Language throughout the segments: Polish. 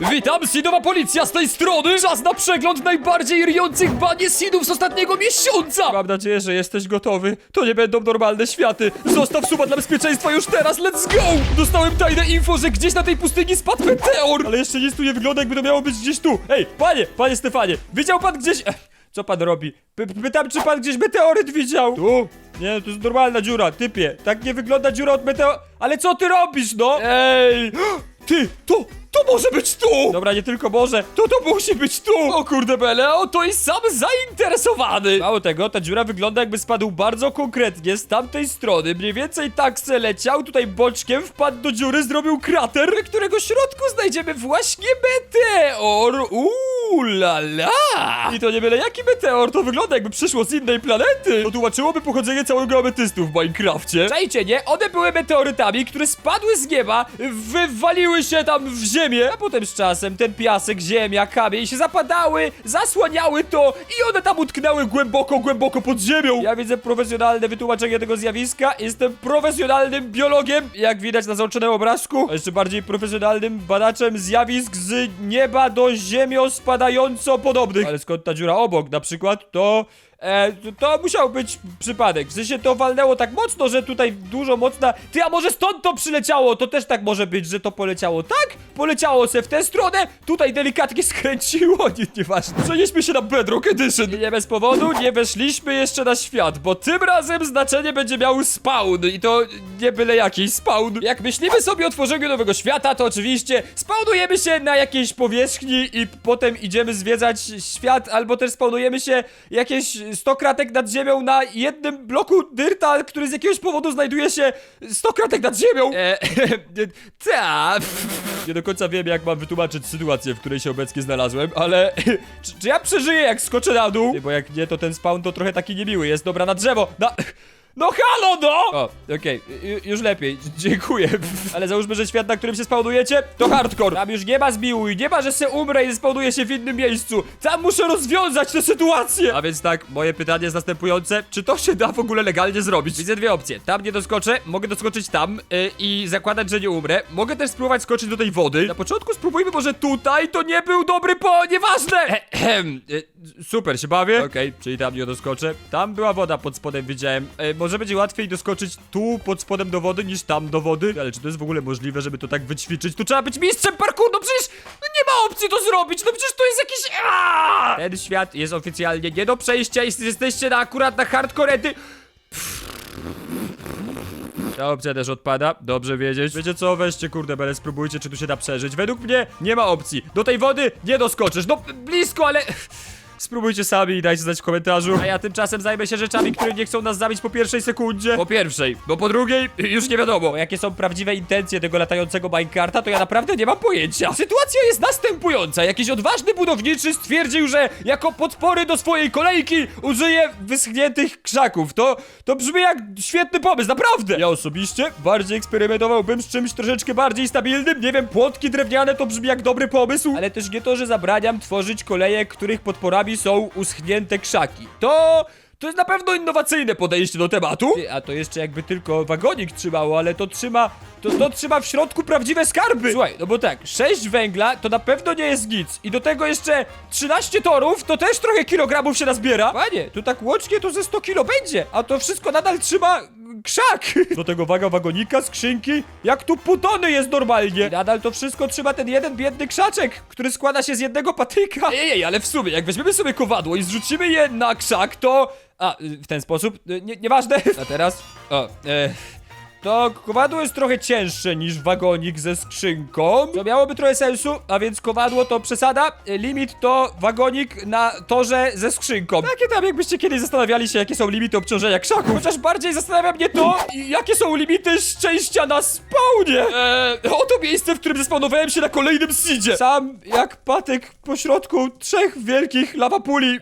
Witam, Sidowa Policja z tej strony! Czas na przegląd najbardziej ryjących banie Sidów z ostatniego miesiąca! Mam nadzieję, że jesteś gotowy. To nie będą normalne światy. Zostaw suba dla bezpieczeństwa już teraz, let's go! Dostałem tajne info, że gdzieś na tej pustyni spadł meteor! Ale jeszcze nic tu nie wygląda, jakby to miało być gdzieś tu. Ej, panie, panie Stefanie, widział pan gdzieś... Co pan robi? Py pytam, czy pan gdzieś meteoryt widział? Tu? Nie, to jest normalna dziura, typie. Tak nie wygląda dziura od meteor... Ale co ty robisz, no? Ej! Ty, to, to może być tu! Dobra, nie tylko może, to to musi być tu! O kurde bele, o to jest sam zainteresowany! Mało tego, ta dziura wygląda jakby spadł bardzo konkretnie z tamtej strony, mniej więcej tak se leciał, tutaj boczkiem wpadł do dziury, zrobił krater, w którego środku znajdziemy właśnie meteor! Uuu, la la! I to nie byle jaki meteor, to wygląda jakby przyszło z innej planety! To tłumaczyłoby pochodzenie całego ametystu w Minecrafcie. Czajcie, nie? One były meteorytami, które spadły z nieba, wywaliły się tam w ziemię, a potem z czasem ten piasek, ziemia, kamień się zapadały, zasłaniały to i one tam utknęły głęboko, głęboko pod ziemią. Ja widzę profesjonalne wytłumaczenie tego zjawiska, jestem profesjonalnym biologiem, jak widać na załączonym obrazku, a jeszcze bardziej profesjonalnym badaczem zjawisk z nieba do ziemio spadająco podobnych. Ale skąd ta dziura obok na przykład, to... E, to, to musiał być przypadek. W sensie to walnęło tak mocno, że tutaj dużo mocna. Ty, a może stąd to przyleciało? To też tak może być, że to poleciało tak? Poleciało se w tę stronę, tutaj delikatnie skręciło. Nie, nieważne. Przenieśmy się na Bedrock Edition. Nie bez powodu nie weszliśmy jeszcze na świat, bo tym razem znaczenie będzie miał spawn. I to nie byle jakiś spawn. Jak myślimy sobie o tworzeniu nowego świata, to oczywiście spawnujemy się na jakiejś powierzchni i potem idziemy zwiedzać świat, albo też spawnujemy się jakieś 100 kratek nad ziemią na jednym bloku dyrta, który z jakiegoś powodu znajduje się 100 kratek nad ziemią. E, ta. Nie do końca wiem, jak mam wytłumaczyć sytuację, w której się obecnie znalazłem, ale czy, czy ja przeżyję, jak skoczę na dół? Nie, Bo jak nie, to ten spawn to trochę taki niemiły jest. Dobra, na drzewo. Na... No halo, no! O, okej, ju- już lepiej, dziękuję. Ale załóżmy, że świat, na którym się spawnujecie, to hardcore. Tam już nie ma zmiłuj, nie ma, że se umrę i spawnuję się w innym miejscu. Tam muszę rozwiązać tę sytuację. A więc tak, moje pytanie jest następujące. Czy to się da w ogóle legalnie zrobić? Widzę dwie opcje. Tam nie doskoczę, mogę doskoczyć tam yy, i zakładać, że nie umrę. Mogę też spróbować skoczyć do tej wody. Na początku spróbujmy może tutaj, to nie był dobry po... nieważne! Ehem, yy, super, się bawię. Okej, czyli tam nie doskoczę. Tam była woda pod spodem, widziałem. E, może będzie łatwiej doskoczyć tu pod spodem do wody niż tam do wody. Ale czy to jest w ogóle możliwe, żeby to tak wyćwiczyć? Tu trzeba być mistrzem parkouru, no przecież no nie ma opcji to zrobić, no przecież to jest jakiś... Aaaa! Ten świat jest oficjalnie nie do przejścia, jeśli jesteście na akurat na hardcorety. Ta opcja też odpada, dobrze wiedzieć. Wiecie co, weźcie kurde bele, spróbujcie, czy tu się da przeżyć. Według mnie nie ma opcji. Do tej wody nie doskoczysz. No, blisko, ale... Spróbujcie sami i dajcie znać w komentarzu. A ja tymczasem zajmę się rzeczami, które nie chcą nas zabić po pierwszej sekundzie. Po pierwszej, bo po drugiej już nie wiadomo. Jakie są prawdziwe intencje tego latającego Minecarta, to ja naprawdę nie mam pojęcia. Sytuacja jest następująca. Jakiś odważny budowniczy stwierdził, że jako podpory do swojej kolejki użyje wyschniętych krzaków. To, to brzmi jak świetny pomysł, naprawdę. Ja osobiście bardziej eksperymentowałbym z czymś troszeczkę bardziej stabilnym. Nie wiem, płotki drewniane to brzmi jak dobry pomysł. Ale też nie to, że zabraniam tworzyć kolejek, których podporami są uschnięte krzaki. To... To jest na pewno innowacyjne podejście do tematu. Ty, A to jeszcze jakby tylko wagonik trzymało, ale to trzyma. To, to trzyma w środku prawdziwe skarby. Słuchaj, no bo tak, 6 węgla to na pewno nie jest nic. I do tego jeszcze 13 torów, to też trochę kilogramów się nazbiera. Panie, tu tak łącznie to ze 100 kilo będzie. A to wszystko nadal trzyma krzak. Do tego waga wagonika, skrzynki. Jak tu pół tony jest normalnie. I nadal to wszystko trzyma ten jeden biedny krzaczek, który składa się z jednego patyka. Ej, ej, ale w sumie, jak weźmiemy sobie kowadło i zrzucimy je na krzak, to... A, w ten sposób? Y, Nie, nieważne. A teraz? O, e... To kowadło jest trochę cięższe niż wagonik ze skrzynką. To miałoby trochę sensu, a więc kowadło to przesada, limit to wagonik na torze ze skrzynką. Takie tam jakbyście kiedyś zastanawiali się, jakie są limity obciążenia krzaków. Chociaż bardziej zastanawia mnie to, jakie są limity szczęścia na spawnie. Eee, oto miejsce, w którym zespawnowałem się na kolejnym seedzie. Sam jak patyk pośrodku trzech wielkich lawapuli.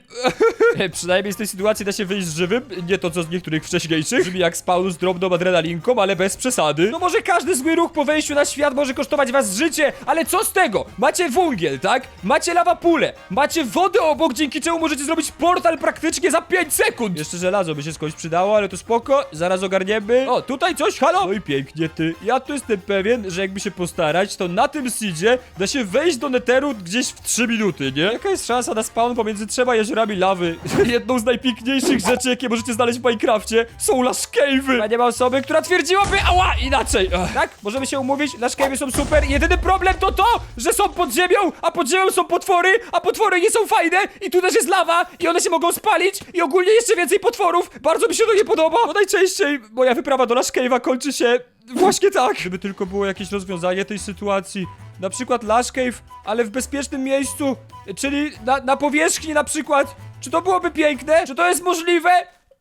Przynajmniej z tej sytuacji da się wyjść żywym, nie to co z niektórych wcześniejszych. Brzmi jak spawn z drobną adrenalinką, ale ale bez przesady. No może każdy zły ruch po wejściu na świat może kosztować was życie, ale co z tego? Macie węgiel, tak? Macie lawapulę, macie wodę obok, dzięki czemu możecie zrobić portal praktycznie za 5 sekund. Jeszcze żelazo by się skądś przydało, ale to spoko, zaraz ogarniemy. O, tutaj coś, halo? No i pięknie, ty. Ja tu jestem pewien, że jakby się postarać, to na tym seedzie da się wejść do neteru gdzieś w 3 minuty, nie? Jaka jest szansa na spawn pomiędzy trzema jeziorami lawy? Jedną z najpiękniejszych rzeczy, jakie możecie znaleźć w Minecrafcie, są Lash Cave'y. A nie ma osoby, która twierdziłaby, ała, inaczej. Ach. Tak? Możemy się umówić, Lash Cave'y są super. Jedyny problem to to, że są pod ziemią, a pod ziemią są potwory, a potwory nie są fajne i tu też jest lawa i one się mogą spalić i ogólnie jeszcze więcej potworów. Bardzo mi się to nie podoba. Bo najczęściej moja wyprawa do Lash Cave'a kończy się właśnie tak. Gdyby tylko było jakieś rozwiązanie tej sytuacji. Na przykład Lash Cave, ale w bezpiecznym miejscu, czyli na, na powierzchni na przykład. Czy to byłoby piękne? Czy to jest możliwe?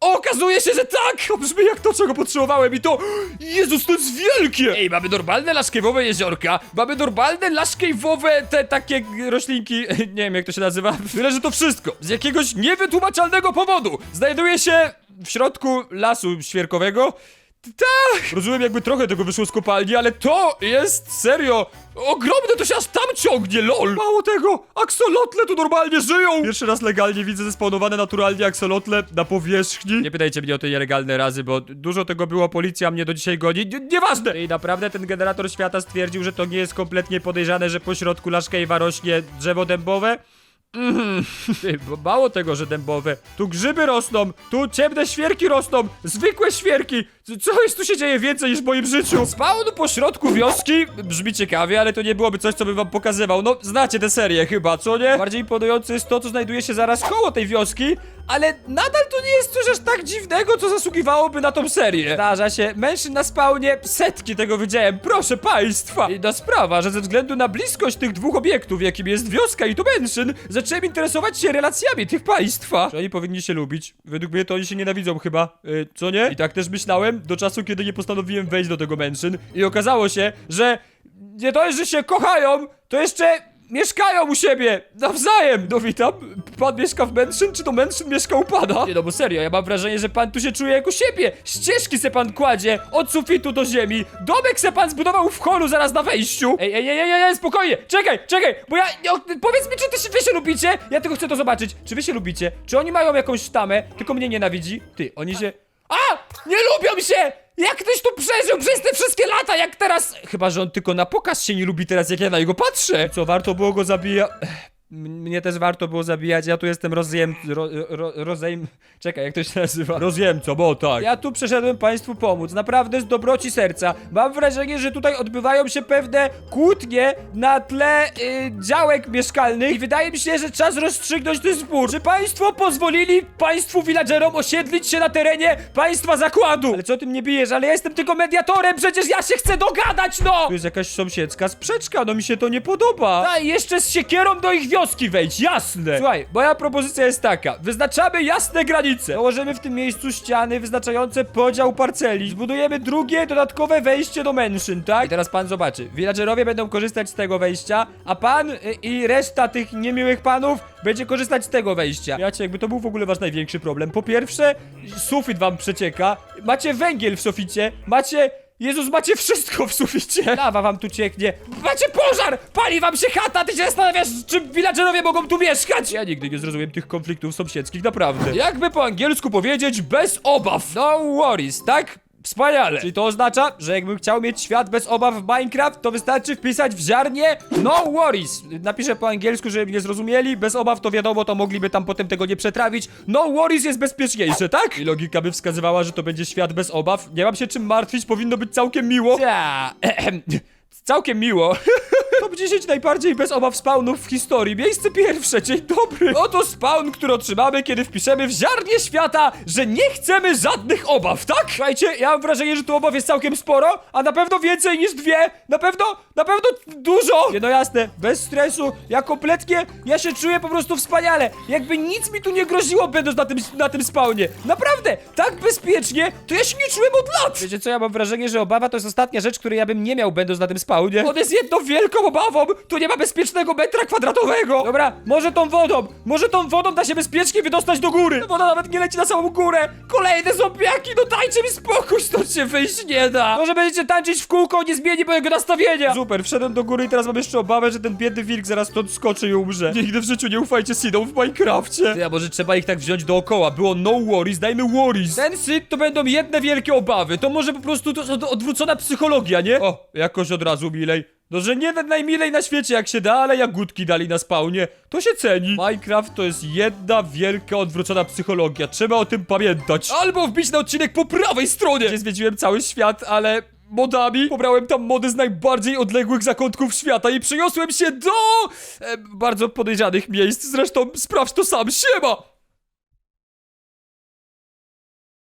Okazuje się, że tak! To brzmi jak to, czego potrzebowałem i to... Jezus, to jest wielkie! Ej, mamy normalne laszkiewowe jeziorka, mamy normalne laszkiewowe te takie roślinki, nie wiem jak to się nazywa, tyle, że to wszystko z jakiegoś niewytłumaczalnego powodu znajduje się w środku lasu świerkowego. Tak! Rozumiem, jakby trochę tego wyszło z kopalni, ale to jest serio ogromne, to się aż tam ciągnie, lol! Mało tego, aksolotle tu normalnie żyją! Pierwszy raz legalnie widzę zespawnowane naturalnie aksolotle na powierzchni. Nie pytajcie mnie o te nielegalne razy, bo dużo tego było, policja mnie do dzisiaj goni, nie, nieważne! I naprawdę ten generator świata stwierdził, że to nie jest kompletnie podejrzane, że po środku Laszkejwa rośnie drzewo dębowe. Mhm. Ty, bo mało tego, że dębowe. Tu grzyby rosną, tu ciemne świerki rosną, zwykłe świerki. C- Co jest tu się dzieje więcej niż w moim życiu? Spawn po środku wioski brzmi ciekawie, ale to nie byłoby coś, co bym wam pokazywał. No, znacie tę serię chyba, co nie? Bardziej imponujące jest to, co znajduje się zaraz koło tej wioski, ale nadal to nie jest coś aż tak dziwnego, co zasługiwałoby na tą serię. Zdarza się, mężczyzn na spawnie, setki tego widziałem, proszę państwa. Inna sprawa, że ze względu na bliskość tych dwóch obiektów, jakim jest wioska i to mężczyzn, zacząłem interesować się relacjami tych państwa. Że oni powinni się lubić. Według mnie to oni się nienawidzą chyba, y, co nie? I tak też myślałem, do czasu, kiedy nie postanowiłem wejść do tego mężczyzn i okazało się, że nie dość, że się kochają, to jeszcze mieszkają u siebie nawzajem. No witam, pan mieszka w mężczyzn, czy to mężczyzn mieszka u pana? Nie no, bo serio, ja mam wrażenie, że pan tu się czuje jak u siebie. Ścieżki se pan kładzie od sufitu do ziemi. Domek se pan zbudował w holu zaraz na wejściu. Ej, ej, ej, ej, ej spokojnie, czekaj, czekaj, bo ja, ja powiedz mi, czy ty się, wy się lubicie? Ja tylko chcę to zobaczyć. Czy wy się lubicie? Czy oni mają jakąś sztamę, tylko mnie nienawidzi? Ty, oni się... A! Nie lubią się! Jak ktoś tu przeżył przez te wszystkie lata, jak teraz... Chyba, że on tylko na pokaz się nie lubi teraz, jak ja na niego patrzę. Co, warto było go zabijać... Mnie też warto było zabijać, ja tu jestem rozjem... Ro, ro, rozejm... Czekaj, jak to się nazywa? Rozjemco, bo tak. Ja tu przyszedłem państwu pomóc, naprawdę z dobroci serca. Mam wrażenie, że tutaj odbywają się pewne kłótnie na tle y, działek mieszkalnych i wydaje mi się, że czas rozstrzygnąć ten spór. Czy państwo pozwolili państwu villagerom osiedlić się na terenie państwa zakładu? Ale co ty mnie bijesz? Ale ja jestem tylko mediatorem, przecież ja się chcę dogadać, no! Tu jest jakaś sąsiedzka sprzeczka, no mi się to nie podoba. A i jeszcze z siekierą do ich wioski wejdź, jasne! Słuchaj, moja propozycja jest taka. Wyznaczamy jasne granice. Założymy w tym miejscu ściany wyznaczające podział parceli. Zbudujemy drugie, dodatkowe wejście do mężczyzn, tak? I teraz pan zobaczy. Villagerowie będą korzystać z tego wejścia, a pan y, i reszta tych niemiłych panów będzie korzystać z tego wejścia. Wiecie, jakby to był w ogóle wasz największy problem. Po pierwsze, sufit wam przecieka, macie węgiel w suficie, macie... Jezus, macie wszystko w suficie! Lawa wam tu cieknie! Macie pożar! Pali wam się chata! Ty się zastanawiasz, czy villagerowie mogą tu mieszkać? Ja nigdy nie zrozumiem tych konfliktów sąsiedzkich, naprawdę. Jakby po angielsku powiedzieć, bez obaw! No worries, tak? Wspaniale! Czyli to oznacza, że jakbym chciał mieć świat bez obaw w Minecraft, to wystarczy wpisać w ziarnie no worries. Napiszę po angielsku, żeby mnie zrozumieli. Bez obaw to wiadomo, to mogliby tam potem tego nie przetrawić. No worries jest bezpieczniejsze, tak? I logika by wskazywała, że to będzie świat bez obaw. Nie mam się czym martwić, powinno być całkiem miło. Ja, Całkiem miło. Top 10 najbardziej bez obaw spawnów w historii. Miejsce pierwsze, dzień dobry. Oto spawn, który otrzymamy, kiedy wpiszemy w ziarnie świata, że nie chcemy żadnych obaw, tak? Słuchajcie, ja mam wrażenie, że tu obaw jest całkiem sporo, a na pewno więcej niż dwie. Na pewno, na pewno dużo. Nie, no jasne, bez stresu. Ja kompletnie, ja się czuję po prostu wspaniale. Jakby nic mi tu nie groziło, będąc na tym, na tym spawnie. Naprawdę, tak bezpiecznie, to ja się nie czułem od lat. Wiecie co, ja mam wrażenie, że obawa to jest ostatnia rzecz, której ja bym nie miał, będąc na tym spawnie. On jest jedną wielką obawą! Tu nie ma bezpiecznego metra kwadratowego! Dobra, może tą wodą! Może tą wodą da się bezpiecznie wydostać do góry! Woda nawet nie leci na samą górę! Kolejne zombiaki! No dajcie mi spokój! Stąd się wyjść nie da! Może będziecie tańczyć w kółko, nie zmieni mojego nastawienia! Super, wszedłem do góry i teraz mam jeszcze obawę, że ten biedny wilk zaraz stąd skoczy i umrze. Nigdy w życiu nie ufajcie Sidom w Minecrafcie! Ty, a może trzeba ich tak wziąć dookoła? Było no worries, dajmy worries! Ten Sid to będą jedne wielkie obawy. To może po prostu to odwrócona psychologia, nie? O, jakoś od razu milej. No, że nie najmilej na świecie jak się da, ale jagódki dali na spawnie. To się ceni. Minecraft to jest jedna wielka odwrócona psychologia. Trzeba o tym pamiętać. Albo wbić na odcinek po prawej stronie. Gdzie zwiedziłem cały świat, ale modami. Pobrałem tam mody z najbardziej odległych zakątków świata i przeniosłem się do e, bardzo podejrzanych miejsc. Zresztą sprawdź to sam. Siema!